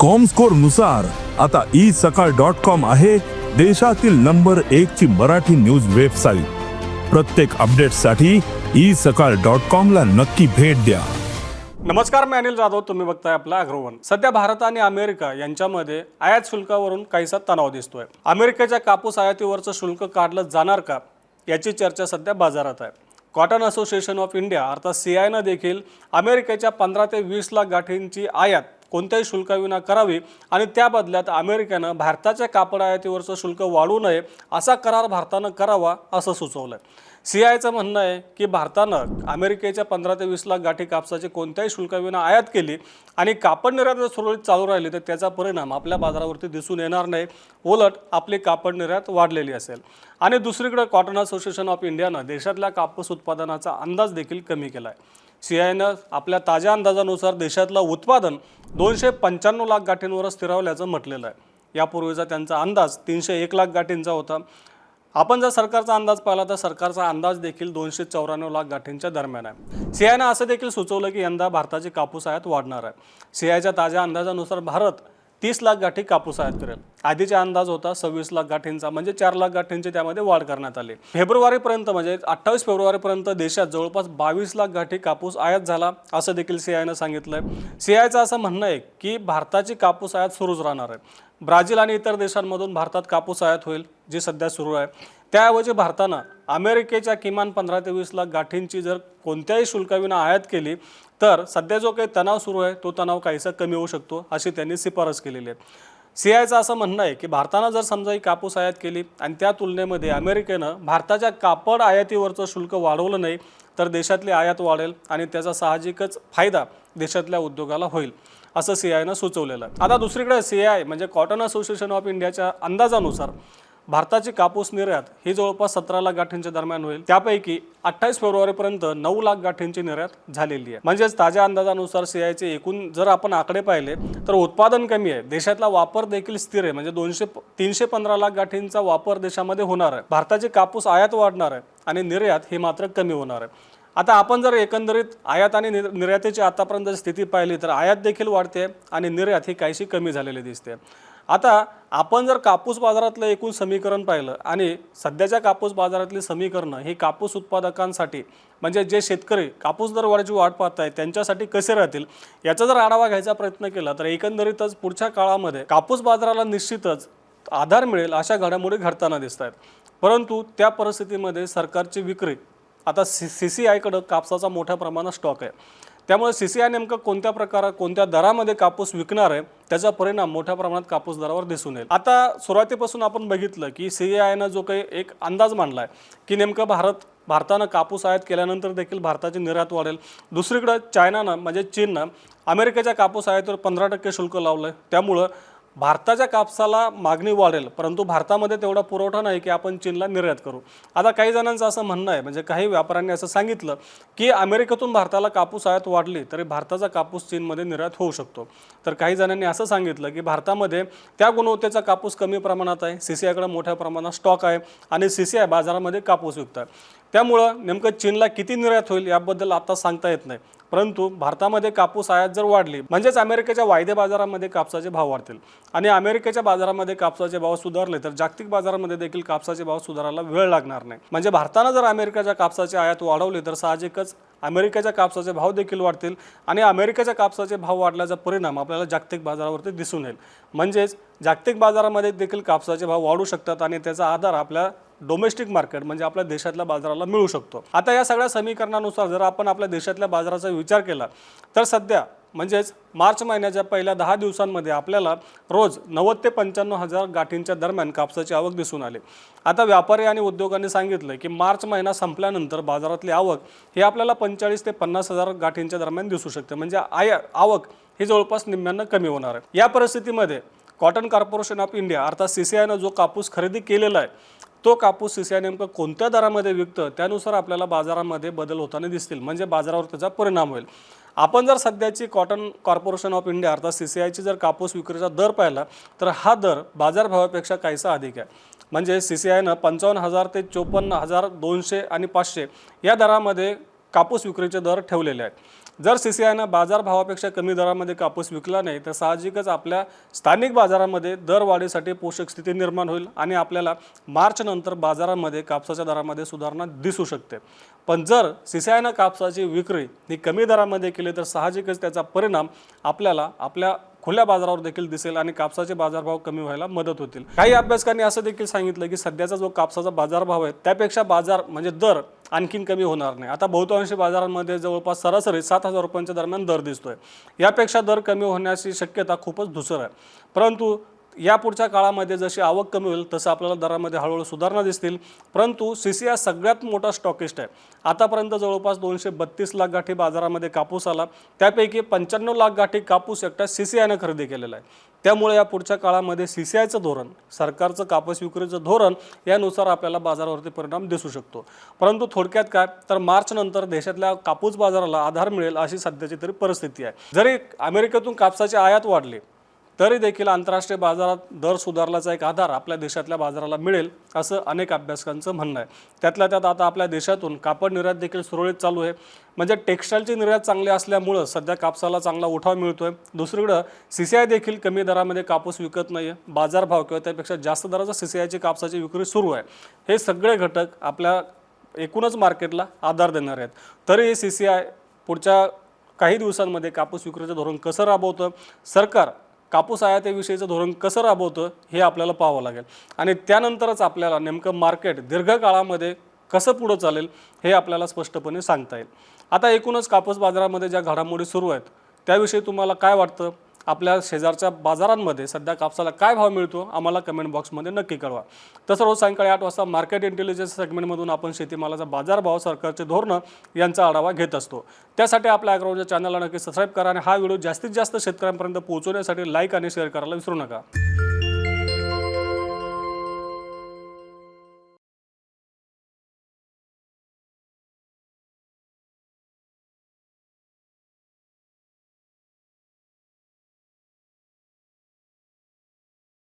कॉमस्कोरनुसार आता ई सकाळ dot com आहे देशातील नंबर एक ची मराठी न्यूज वेबसाईट प्रत्येक अपडेटसाठी ई सकाळ डॉट कॉम ला नक्की भेट द्या. नमस्कार मी अनिल जाधव. तुम्ही बघताय आपला अग्रवन. सध्या भारत आणि अमेरिका यांच्यामध्ये आयात शुल्कावरून काहीसा तणाव दिसतोय. अमेरिकेच्या कापूस आयातीवरचं शुल्क काढलं जाणार का? याची चर्चा सध्या बाजारात आहे. कॉटन असोसिएशन ऑफ इंडिया अर्थात सी आयनं देखील अमेरिकेच्या पंधरा ते वीस लाख गाठींची आयात कोणत्याही शुल्काविना करावी आणि त्या बदल्यात अमेरिकेनं भारताच्या कापड आयातीवरचं शुल्क वाढू नये असा करार भारतानं करावा असं सुचवलं सी आयचं म्हणणं आहे की भारतानं अमेरिकेच्या पंधरा ते वीस लाख गाठी कापसाचे कोणत्याही शुल्काविना आयात केली आणि कापड निर्यात जर सुरळीत चालू राहिली तर त्याचा परिणाम आपल्या बाजारावरती दिसून येणार नाही. उलट आपली कापड निर्यात वाढलेली असेल. आणि दुसरीकडे कॉटन असोसिएशन ऑफ इंडियानं देशातल्या कापूस उत्पादनाचा अंदाज देखील कमी केला आहे सी आयनं आपल्या ताज्या अंदाजानुसार देशातलं उत्पादन दोनशे पंच्याण्णव लाख गाठींवर स्थिरावल्याचं म्हटलेलं आहे. यापूर्वीचा त्यांचा अंदाज तीनशे एक लाख गाठींचा होता. आपण जर सरकारचा अंदाज पाहिला तर सरकारचा अंदाज देखील दोनशे चौऱ्याण्णव लाख गाठींच्या दरम्यान आहे. सीआयनं असं देखील सुचवलं की यंदा भारताची कापूस आयात वाढणार आहे. सीआयच्या ताज्या अंदाजानुसार भारत तीस लाख गाठी कापूस आयात करेल आधीचा अंदाज होता सव्वीस लाख गाठींचा म्हणजे चार लाख गाठींची त्यामध्ये वाढ करण्यात आली. फेब्रुवारीपर्यंत म्हणजे अठ्ठावीस फेब्रुवारीपर्यंत देशात जवळपास बावीस लाख गाठी कापूस आयात झाला असं देखील सीआयनं सांगितलंय. सीआयचं असं म्हणणं आहे की भारताची कापूस आयात सुरूच राहणार आहे. ब्राझील आणि इतर देशांमधून भारतात कापूस आयात होईल जी सध्या सुरू आहे. त्याऐवजी भारतानं अमेरिकेच्या किमान पंधरा ते वीस लाख गाठींची जर कोणत्याही शुल्काविना आयात केली तर सध्या जो काही तणाव सुरू आहे तो तणाव काहीसा कमी होऊ शकतो अशी त्यांनी शिफारस केलेली आहे. सी आयचं असं म्हणणं आहे की भारतानं जर समजा ही कापूस आयात केली आणि त्या तुलनेमध्ये अमेरिकेनं भारताच्या कापड आयातीवरचं शुल्क वाढवलं नाही तर देशातली आयात वाढेल आणि त्याचा साहजिकच फायदा देशातल्या उद्योगाला होईल असं सी आयनं सुचवलेलं आहे. आता दुसरीकडे सी आय म्हणजे कॉटन असोसिएशन ऑफ इंडियाच्या अंदाजानुसार भारताची कापूस निर्यात ही जवळपास सतरा लाख गाठींच्या दरम्यान होईल. त्यापैकी अठ्ठावीस फेब्रुवारीपर्यंत नऊ लाख गाठींची निर्यात झालेली आहे. म्हणजेच ताज्या अंदाजानुसार सीआयचे एकूण जर आपण आकडे पाहिले तर उत्पादन कमी आहे. देशातला वापर देखील स्थिर आहे. म्हणजे दोनशे तीनशे पंधरा लाख गाठींचा वापर देशामध्ये होणार आहे. भारताची कापूस आयात वाढणार आहे आणि निर्यात ही मात्र कमी होणार आहे. आता आपण जर एकंदरीत आयात आणि निर- निर्यातीची आतापर्यंत जर स्थिती पाहिली तर आयात देखील वाढते आणि निर्यात ही काहीशी कमी झालेली दिसते. आता आपण जर कापूस बाजारातलं एकूण समीकरण पाहिलं आणि सध्याच्या कापूस बाजारातली समीकरणं ही कापूस उत्पादकांसाठी म्हणजे जे शेतकरी कापूस दरवाढीची वाट पाहत आहेत त्यांच्यासाठी कसे राहतील याचा जर आढावा घ्यायचा प्रयत्न केला तर एकंदरीतच पुढच्या काळामध्ये कापूस बाजाराला निश्चितच आधार मिळेल अशा घडामोडी घडताना दिसत आहेत परंतु त्या परिस्थितीमध्ये सरकारची विक्री आता सी सी सी आयकडं कापसाचा मोठ्या प्रमाणात स्टॉक आहे त्यामुळे सी सी आय नेमकं कोणत्या प्रकारात कोणत्या दरामध्ये कापूस विकणार आहे त्याचा परिणाम मोठ्या प्रमाणात कापूस दरावर दिसून येईल. आता सुरुवातीपासून आपण बघितलं की सी आयनं जो काही एक अंदाज मांडला आहे की नेमकं भारत भारतानं कापूस आयात केल्यानंतर देखील भारताची निर्यात वाढेल. दुसरीकडं चायनानं म्हणजे चीननं अमेरिकेच्या कापूस आयातीवर पंधरा टक्के शुल्क लावलं आहे त्यामुळं भारताच्या कापसाला मागणी वाढेल परंतु भारतामध्ये तेवढा पुरवठा नाही की आपण चीनला निर्यात करू. आता काही जणांचं असं म्हणणं आहे म्हणजे काही व्यापाऱ्यांनी असं सांगितलं की अमेरिकेतून भारताला कापूस आयात वाढली तरी भारताचा कापूस चीनमध्ये निर्यात होऊ शकतो. तर काही जणांनी असं सांगितलं की भारतामध्ये त्या गुणवत्तेचा कापूस कमी प्रमाणात आहे सी सी आयकडे मोठ्या प्रमाणात स्टॉक आहे आणि सी सी आय बाजारामध्ये कापूस विकत आहे त्यामुळं नेमकं चीनला किती निर्यात होईल याबद्दल आता सांगता येत नाही. परंतु भारतामध्ये कापूस आयात जर वाढली म्हणजेच अमेरिकेच्या वायदे बाजारामध्ये कापसाचे भाव वाढतील आणि अमेरिकेच्या बाजारामध्ये कापसाचे भाव सुधारले तर जागतिक बाजारामध्ये देखील कापसाचे भाव सुधारायला वेळ लागणार नाही. म्हणजे भारतानं जर अमेरिकेच्या कापसाची आयात वाढवली तर साहजिकच अमेरिकेच्या कापसाचे भाव देखील वाढतील आणि अमेरिकेच्या कापसाचे भाव वाढल्याचा परिणाम आपल्याला जागतिक बाजारावरती दिसून येईल. म्हणजेच जागतिक बाजारामध्ये देखील कापसाचे भाव वाढू शकतात आणि त्याचा आधार आपल्या डोमेस्टिक मार्केट म्हणजे आपल्या देशातल्या बाजाराला मिळू शकतो. आता या सगळ्या समीकरणानुसार जर आपण आपल्या देशातल्या बाजाराचा विचार केला तर सध्या म्हणजेच मार्च महिन्याच्या पहिल्या दहा दिवसांमध्ये आपल्याला रोज नव्वद ते पंच्याण्णव हजार गाठींच्या दरम्यान कापसाची आवक दिसून आली. आता व्यापारी आणि उद्योगांनी सांगितलं की मार्च महिना संपल्यानंतर बाजारातली आवक ही आपल्याला पंचेचाळीस ते पन्नास हजार गाठींच्या दरम्यान दिसू शकते. म्हणजे आय आवक ही जवळपास निम्म्यानं कमी होणार आहे. या परिस्थितीमध्ये कॉटन कॉर्पोरेशन ऑफ इंडिया अर्थात सी सी आयनं जो कापूस खरेदी केलेला आहे तो कापूस सी सी आय नेमकं कोणत्या दरामध्ये विकतं त्यानुसार आपल्याला बाजारामध्ये बदल होताना दिसतील. म्हणजे बाजारावर त्याचा परिणाम होईल. आपण जर सध्याची कॉटन कॉर्पोरेशन ऑफ इंडिया अर्थात सी सी आयची जर कापूस विक्रीचा दर पाहिला तर हा दर बाजारभावापेक्षा काहीसा अधिक आहे. म्हणजे सी सी आयनं पंचावन्न हजार ते चोपन्न हजार दोनशे आणि पाचशे या दरामध्ये कापूस विक्रीचे दर ठेवलेले आहेत. जर सी सी आयनं बाजारभावापेक्षा कमी दरामध्ये कापूस विकला नाही तर साहजिकच आपल्या स्थानिक बाजारामध्ये दरवाढीसाठी पोषक स्थिती निर्माण होईल आणि आपल्याला मार्चनंतर बाजारामध्ये कापसाच्या दरामध्ये सुधारणा दिसू शकते. पण जर सी सी आयनं कापसाची विक्री ही कमी दरामध्ये केली तर साहजिकच त्याचा परिणाम आपल्याला आपल्या खुल्या बाजारावर देखील दिसेल आणि कापसाचे बाजारभाव कमी व्हायला मदत होतील. काही अभ्यासकांनी असं देखील सांगितलं की सध्याचा जो कापसाचा बाजारभाव आहे त्यापेक्षा बाजार म्हणजे दर आणखीन कमी होणार नाही. आता बहुतांशी बाजारांमध्ये जवळपास सरासरी सात हजार रुपयांच्या दरम्यान दर दिसतोय. यापेक्षा दर कमी होण्याची शक्यता खूपच धुसर आहे. परंतु या पुढच्या काळामध्ये जशी आवक कमी होईल तसं आपल्याला दरामध्ये हळूहळू सुधारणा दिसतील. परंतु सी सी आय सगळ्यात मोठा स्टॉकिस्ट आहे. आतापर्यंत जवळपास दोनशे बत्तीस लाख गाठी बाजारामध्ये कापूस आला. त्यापैकी पंच्याण्णव लाख गाठी कापूस एकटा सी सी आयनं खरेदी केलेला आहे. त्यामुळे या पुढच्या काळामध्ये सी सी आयचं धोरण सरकारचं कापूस विक्रीचं धोरण यानुसार आपल्याला बाजारावरती परिणाम दिसू शकतो. परंतु थोडक्यात काय? तर मार्चनंतर देशातल्या कापूस बाजाराला आधार मिळेल अशी सध्याची तरी परिस्थिती आहे. जरी अमेरिकेतून कापसाची आयात वाढली तरी देखील आंतरराष्ट्रीय बाजारात दर सुधारल्याचा एक आधार आपल्या देशातल्या बाजाराला मिळेल असं अनेक अभ्यासकांचं म्हणणं आहे. त्यातल्या त्यात आता आपल्या देशातून कापड निर्यात देखील सुरळीत चालू आहे. म्हणजे टेक्स्टाईलची निर्यात चांगली असल्यामुळं सध्या कापसाला चांगला उठाव आहे दुसरीकडं सी सी आय देखील कमी दरामध्ये कापूस विकत नाही आहे बाजारभाव किंवा त्यापेक्षा जास्त दराचा सी सी आयची कापसाची विक्री सुरू आहे. हे सगळे घटक आपल्या एकूणच मार्केटला आधार देणार आहेत. तरी सी सी आय पुढच्या काही दिवसांमध्ये कापूस विक्रीचं धोरण कसं राबवतं? सरकार कापूस आयातीविषयीचं धोरण कसं राबवतं हे आपल्याला पाहावं लागेल. आणि त्यानंतरच आपल्याला नेमकं मार्केट दीर्घकाळामध्ये कसं पुढं चालेल हे आपल्याला स्पष्टपणे सांगता येईल. आता एकूणच कापूस बाजारामध्ये ज्या घडामोडी सुरू आहेत त्याविषयी तुम्हाला काय वाटतं? आपल्या शेजारच्या बाजारांमध्ये सध्या कापसाला काय भाव मिळतो आम्हाला कमेंट बॉक्समध्ये नक्की कळवा. तसं रोज सायंकाळी आठ वाजता मार्केट इंटेलिजन्स सेगमेंटमधून आपण शेतीमालाचा बाजारभाव सरकारचे धोरणं यांचा आढावा घेत असतो. त्यासाठी आपल्या अॅग्रोच्या चॅनलला नक्की सबस्क्राईब करा आणि हा व्हिडिओ जास्तीत जास्त शेतकऱ्यांपर्यंत पोहोचवण्यासाठी लाईक आणि शेअर करायला विसरू नका.